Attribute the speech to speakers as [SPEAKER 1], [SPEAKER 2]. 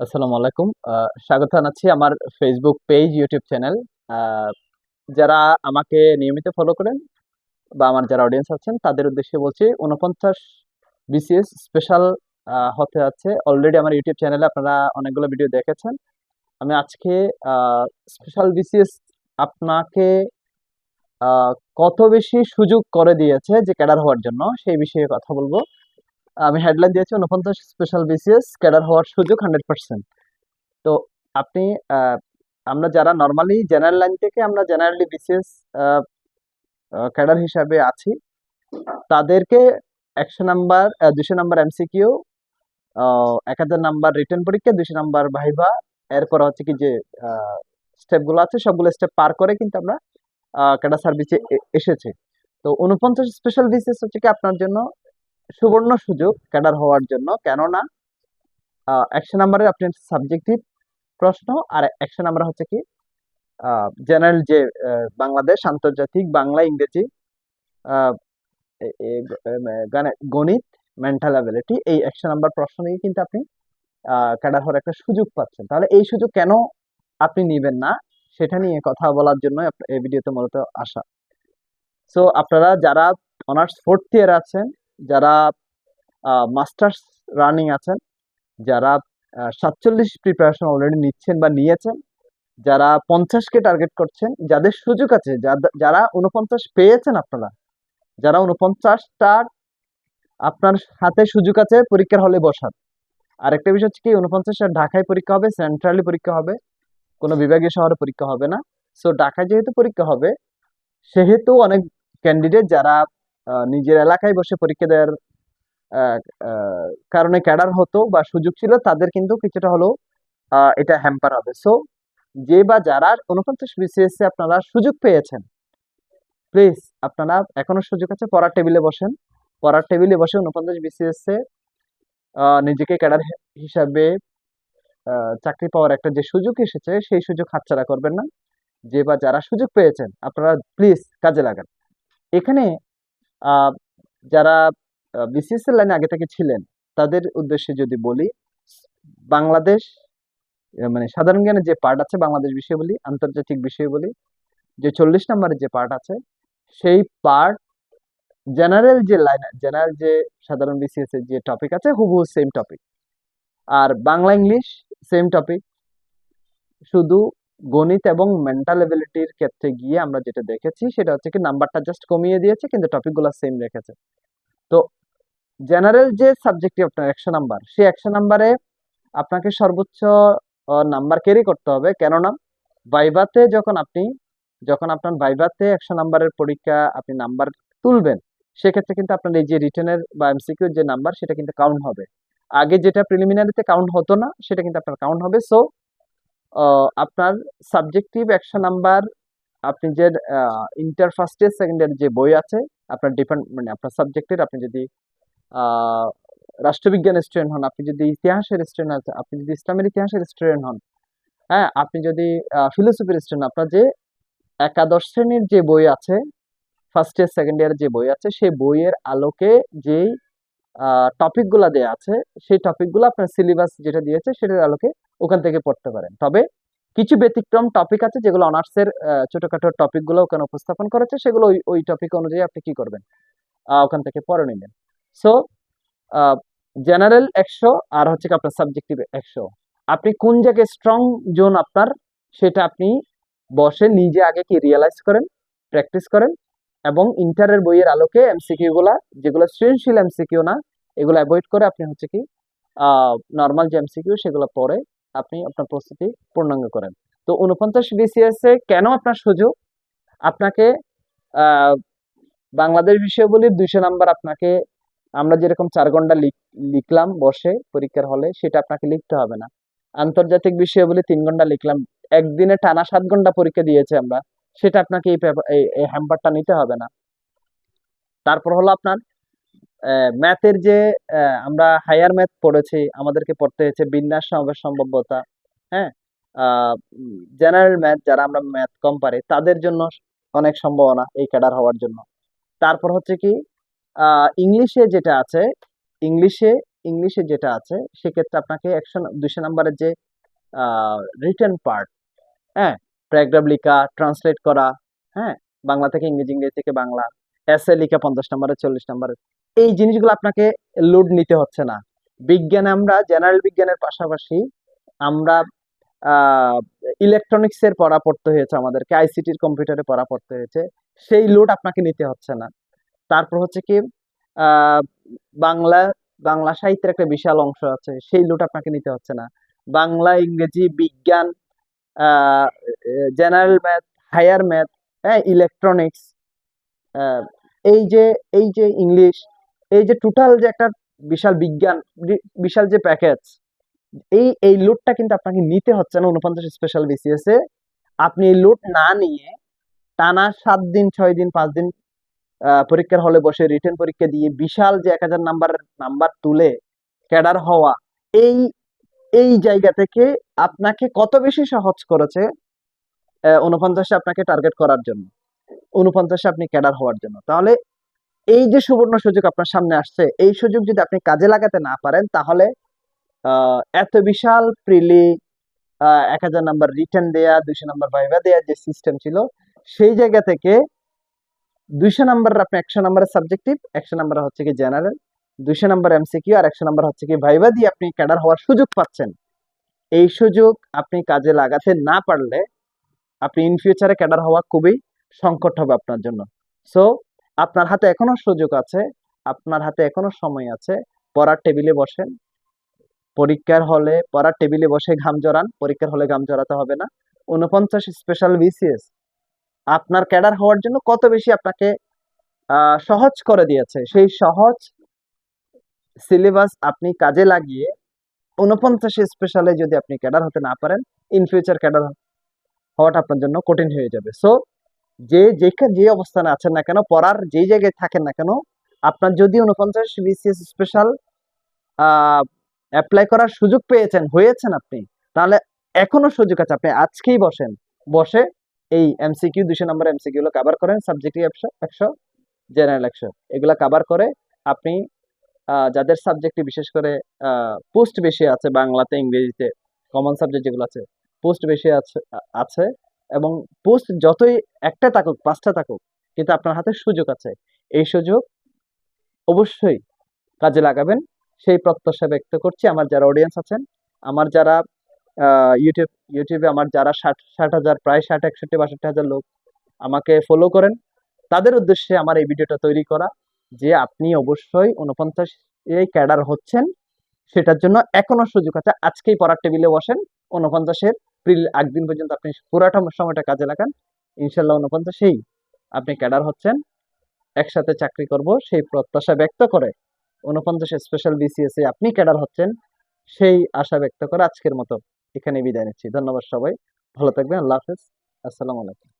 [SPEAKER 1] আসসালামু আলাইকুম। স্বাগত জানাচ্ছি আমার ফেসবুক পেজ ইউটিউব চ্যানেল যারা আমাকে নিয়মিত ফলো করেন বা আমার যারা অডিয়েন্স আছেন, তাদের উদ্দেশ্যে বলছি উনপঞ্চাশ বিসিএস স্পেশাল হতে যাচ্ছে অলরেডি আমার ইউটিউব চ্যানেলে আপনারা অনেকগুলো ভিডিও দেখেছেন। আমি আজকে স্পেশাল বিসিএস আপনাকে কত বেশি সুযোগ করে দিয়েছে যে ক্যাডার হওয়ার জন্য, সেই বিষয়ে কথা বলব। আমি হেডলাইন দিয়েছি উনপঞ্চাশ স্পেশাল বিসিএস ক্যাডার হওয়ার সুযোগ হান্ড্রেড পার্সেন্ট তো আপনি আমরা যারা নর্মালি জেনারেল লাইন থেকে আমরা জেনারেলি বিসিএস ক্যাডার হিসাবে আছি, তাদেরকে একশো নাম্বার দুশো নাম্বার এমসিকিউ এক হাজার নাম্বার রিটার্ন পরীক্ষা, দুশো নাম্বার ভাইবা এরপর হচ্ছে কি যে স্টেপগুলো আছে, সবগুলো স্টেপ পার করে কিন্তু আমরা ক্যাডার সার্ভিসে এসেছে। তো উনপঞ্চাশ স্পেশাল বিসিএস হচ্ছে কি আপনার জন্য সুবর্ণ সুযোগ ক্যাডার হওয়ার জন্য। কেননা একশো নাম্বারের আপনি সাবজেক্টিভ প্রশ্ন, আর একশো নাম্বার হচ্ছে কি? জেনারেল যে বাংলাদেশ, আন্তর্জাতিক, বাংলা, ইংরেজি গণিত মেন্টাল অ্যাবিলিটি এই একশো নাম্বার প্রশ্ন নিয়ে কিন্তু আপনি ক্যাডার হওয়ার একটা সুযোগ পাচ্ছেন। তাহলে এই সুযোগ কেন আপনি নিবেন না? সেটা নিয়ে কথা বলার জন্য এই ভিডিওতে মূলত আসা। সো আপনারা যারা অনার্স ফোর্থ ইয়ার আছেন যারা মাস্টার্স রানিং আছেন, যারা সাতচল্লিশ প্রিপারেশন অলরেডি নিচ্ছেন বা নিয়েছেন, যারা পঞ্চাশকে টার্গেট করছেন, যাদের সুযোগ আছে যারা উনপঞ্চাশ পেয়েছেন আপনারা, যারা উনপঞ্চাশটার আপনার হাতে সুযোগ আছে পরীক্ষার হলে বসার। আরেকটা বিষয় হচ্ছে কি উনপঞ্চাশটা ঢাকায় পরীক্ষা হবে সেন্ট্রালি পরীক্ষা হবে, কোনো বিভাগীয় শহরে পরীক্ষা হবে না। সো ঢাকায় যেহেতু পরীক্ষা হবে, সেহেতু অনেক ক্যান্ডিডেট যারা নিজের এলাকায় বসে পরীক্ষা দেওয়ার কারণে ক্যাডার হতো বা সুযোগ ছিল, তাদের কিন্তু কিছুটা হলেও এটা হ্যাম্পার হবে। সো যে বা যারা উনপঞ্চাশ বিসিএস এ আপনারা সুযোগ পেয়েছেন প্লিজ আপনারা এখনও সুযোগ আছে, পড়ার টেবিলে বসেন। পড়ার টেবিলে বসে উনপঞ্চাশ বিসিএস নিজেকে ক্যাডার হিসাবে চাকরি পাওয়ার একটা যে সুযোগ এসেছে, সেই সুযোগ হাতছাড়া করবেন না। যে বা যারা সুযোগ পেয়েছেন, আপনারা প্লিজ কাজে লাগান। এখানে যারা বিসিএস এর লাইনে আগে থেকে ছিলেন, তাদের উদ্দেশ্যে যদি বলি, বাংলাদেশ মানে সাধারণ জ্ঞানের যে পার্ট আছে বাংলাদেশ বিষয় বলি, আন্তর্জাতিক বিষয় বলি, যে চল্লিশ নম্বরের যে পার্ট আছে, সেই পার্ট জেনারেল যে লাইন জেনারেল যে সাধারণ বিসিএস এর যে টপিক আছে, হুবহু সেম টপিক আর বাংলা ইংলিশ সেম টপিক শুধু গণিত এবং মেন্টাল এবিলিটির ক্ষেত্রে গিয়ে আমরা যেটা দেখেছি, সেটা হচ্ছে কি নাম্বারটা জাস্ট কমিয়ে দিয়েছে, কিন্তু টপিকগুলো সেম রেখেছে। তো জেনারেল যে সাবজেক্টটি আপনার একশো নাম্বার সেই একশো নাম্বারে আপনাকে সর্বোচ্চ নাম্বার ক্যারি করতে হবে। কেননা ভাইভাতে যখন আপনি, যখন আপনার ভাইভাতে একশো নাম্বারের পরীক্ষা আপনি নাম্বার তুলবেন, সেক্ষেত্রে কিন্তু আপনার এই যে রিটেনের বা এমসিকিউর যে নাম্বার সেটা কিন্তু কাউন্ট হবে। আগে যেটা প্রিলিমিনারিতে কাউন্ট হতো না, সেটা কিন্তু আপনার কাউন্ট হবে। সো আপনার সাবজেক্টিভ একশো নাম্বার আপনি যে inter first year second year যে বই আছে, আপনার ডিপেন্ড মানে আপনার সাবজেক্টের আপনি যদি রাষ্ট্রবিজ্ঞানের স্টুডেন্ট হন, আপনি যদি ইতিহাসের স্টুডেন্ট আছে আপনি যদি ইসলামের ইতিহাসের স্টুডেন্ট হন হ্যাঁ আপনি যদি ফিলোসফির স্টুডেন্ট আপনার যে একাদশ শ্রেণির যে বই আছে ফার্স্ট ইয়ার সেকেন্ড ইয়ার যে বই আছে, সেই বইয়ের আলোকে যেই টপিকগুলো দেওয়া আছে, সেই টপিকগুলো আপনার সিলেবাস যেটা দিয়েছে, সেটার আলোকে ওখান থেকে পড়তে পারেন। তবে কিছু ব্যতিক্রম টপিক আছে যেগুলো অনার্সের ছোটখাটো টপিকগুলো ওখানে উপস্থাপন করেছে, সেগুলো ওই ওই টপিক অনুযায়ী আপনি কি করবেন? ওখান থেকে পড়ে নেবেন সো জেনারেল একশো আর হচ্ছে আপনার সাবজেক্টিভ একশো। আপনি কোন জায়গায় স্ট্রং জোন আপনার, সেটা আপনি বসে নিজে আগে কি রিয়েলাইজ করেন প্র্যাকটিস করেন এবং ইন্টারের বইয়ের আলোকে এমসিকিউ গুলা, যেগুলো সৃজনশীল এমসিকিউ না, এগুলো অ্যাভয়েড করে আপনি হচ্ছে কি নর্মাল যে এমসিকিউ সেগুলো পড়ে আপনি আপনার প্রস্তুতি পূর্ণাঙ্গ করেন। তো উনপঞ্চাশ বিসিএস এ কেন আপনার সুযোগ? আপনাকে বাংলাদেশ বিষয়গুলির দুইশো নাম্বার আপনাকে, আমরা যেরকম চার ঘণ্টা লিখ- লিখলাম বসে পরীক্ষার হলে, সেটা আপনাকে লিখতে হবে না। আন্তর্জাতিক বিষয় বিষয়গুলি তিন ঘণ্টা লিখলাম, একদিনে টানা সাত ঘণ্টা পরীক্ষা দিয়েছে আমরা, সেটা আপনাকে এই হ্যাম্পারটা নিতে হবে না। তারপর হলো আপনার ম্যাথের যে আমরা হায়ার ম্যাথ পড়েছি, আমাদেরকে পড়তে হয়েছে বিন্যাস সমাবেশ সম্ভাব্যতা হ্যাঁ? জেনারেল ম্যাথ যারা আমরা ম্যাথ কম পারি, তাদের জন্য অনেক সম্ভাবনা এই ক্যাডার হওয়ার জন্য। তারপর হচ্ছে কি ইংলিশে যেটা আছে ইংলিশে ইংলিশে যেটা আছে, সেক্ষেত্রে আপনাকে একশো দুশো নাম্বারের যে রিটেন পার্ট হ্যাঁ? প্যারাগ্রাফ লেখা ট্রান্সলেট করা হ্যাঁ? বাংলা থেকে ইংরেজি ইংরেজি থেকে বাংলা। এসে লেখা পঞ্চাশ নাম্বারের চল্লিশ নাম্বারের এই জিনিসগুলো আপনাকে লোড নিতে হচ্ছে না। বিজ্ঞানে আমরা জেনারেল বিজ্ঞানের পাশাপাশি আমরা ইলেকট্রনিক্স এর পড়া পড়তে হয়েছে আমাদেরকে আইসিটির কম্পিউটারে পড়া পড়তে হয়েছে। সেই লোড আপনাকে নিতে হচ্ছে না। তারপর হচ্ছে কি বাংলা বাংলা সাহিত্যের একটা বিশাল অংশ আছে, সেই লোড আপনাকে নিতে হচ্ছে না। বাংলা, ইংরেজি, বিজ্ঞান জেনারেল ম্যাথ হায়ার ম্যাথ হ্যাঁ ইলেকট্রনিক্স এই যে এই যে ইংলিশ এই যে টোটাল যে একটা বিশাল বিজ্ঞান বিশাল যে প্যাকেজ এই এই লোডটা কিন্তু আপনাকে নিতে হচ্ছে না উনপঞ্চাশ স্পেশাল বিসিএস এ। আপনি এই লোড না নিয়ে টানা সাত দিন, ছয় দিন, পাঁচ দিন পরীক্ষার হলে বসে রিটেন পরীক্ষা দিয়ে বিশাল যে এক হাজার নাম্বার নাম্বার তুলে ক্যাডার হওয়া, এই এই জায়গা থেকে আপনাকে কত বেশি সহজ করেছে উনপঞ্চাশে আপনাকে টার্গেট করার জন্য উনপঞ্চাশে আপনি ক্যাডার হওয়ার জন্য। তাহলে এই যে সুবর্ণ সুযোগ আপনার সামনে আসছে, এই সুযোগ যদি আপনি কাজে লাগাতে না পারেন, তাহলে এত বিশাল প্রিলি এক হাজার নাম্বার রিটার্ন দেয়া, দুইশো নাম্বার ভাইভা দেয়া যে সিস্টেম ছিল, সেই জায়গা থেকে দুইশো নাম্বার আপনি একশো নাম্বারের সাবজেক্টিভ একশো নাম্বার হচ্ছে কি জেনারেল দুইশো নাম্বার এমসিকিউ আর একশো নাম্বার হচ্ছে কি ভাইভা দিয়ে আপনি ক্যাডার হওয়ার সুযোগ পাচ্ছেন। এই সুযোগ আপনি কাজে লাগাতে না পারলে, আপনি ইন ফিউচারে ক্যাডার হওয়া খুবই সংকট হবে আপনার জন্য। সো আপনার হাতে এখনও সুযোগ আছে, আপনার হাতে এখনও সময় আছে, পড়ার টেবিলে বসেন। পরীক্ষার হলে, পড়ার টেবিলে বসে ঘাম জড়ান, পরীক্ষার হলে ঘাম জড়াতে হবে না। উনপঞ্চাশ স্পেশাল বিসিএস আপনার ক্যাডার হওয়ার জন্য কত বেশি আপনাকে সহজ করে দিয়েছে? সেই সহজ সিলেবাস আপনি কাজে লাগিয়ে উনপঞ্চাশ স্পেশালে যদি আপনি ক্যাডার হতে না পারেন ইন ফিউচার ক্যাডার হওয়াটা আপনার জন্য কঠিন হয়ে যাবে। সো যে যেখানে যে অবস্থানে আছেন না কেন, পড়ার যে জায়গায় থাকেন না কেন, আপনার যদি উনপঞ্চাশ বিসিএস স্পেশাল অ্যাপ্লাই করার সুযোগ পেয়েছেন, হয়েছেন আপনি, তাহলে এখনও সুযোগ আছে। আপনি আজকেই বসেন। বসে এই এমসিকিউ দুশো নম্বর এমসিকিউ গুলো কাভার করেন সাবজেক্টিভ একশো একশো জেনারেল একশো। এগুলা কাভার করে আপনি যাদের সাবজেক্টে বিশেষ করে পোস্ট বেশি আছে, বাংলাতে, ইংরেজিতে কমন সাবজেক্ট যেগুলো আছে পোস্ট বেশি আছে আছে এবং পোস্ট যতই একটা থাকুক পাঁচটা থাকুক কিন্তু আপনার হাতে সুযোগ আছে। এই সুযোগ অবশ্যই কাজে লাগাবেন। সেই প্রত্যাশা ব্যক্ত করছি। আমার যারা অডিয়েন্স আছেন, আমার যারা ইউটিউব ইউটিউবে আমার যারা ষাট ষাট হাজার, প্রায় ষাট, একষট্টি, বাষট্টি হাজার লোক আমাকে ফলো করেন, তাদের উদ্দেশ্যে আমার এই ভিডিওটা তৈরি করা যে আপনি অবশ্যই উনপঞ্চাশ ক্যাডার হচ্ছেন, সেটার জন্য এখনও সুযোগ আছে। আজকেই পড়ার টেবিলে বসেন উনপঞ্চাশের প্রিল একদিন পর্যন্ত আপনি পুরাটা সময়টা কাজে লাগান। ইনশাল্লাহ উনপঞ্চাশেই আপনি ক্যাডার হচ্ছেন। একসাথে চাকরি করব, সেই প্রত্যাশা ব্যক্ত করে উনপঞ্চাশ স্পেশাল বিসিএস এ আপনি ক্যাডার হচ্ছেন, সেই আশা ব্যক্ত করে আজকের মতো এখানে বিদায় নিচ্ছি। ধন্যবাদ সবাই। ভালো থাকবেন, আল্লাহ হাফেজ। আসসালামু আলাইকুম।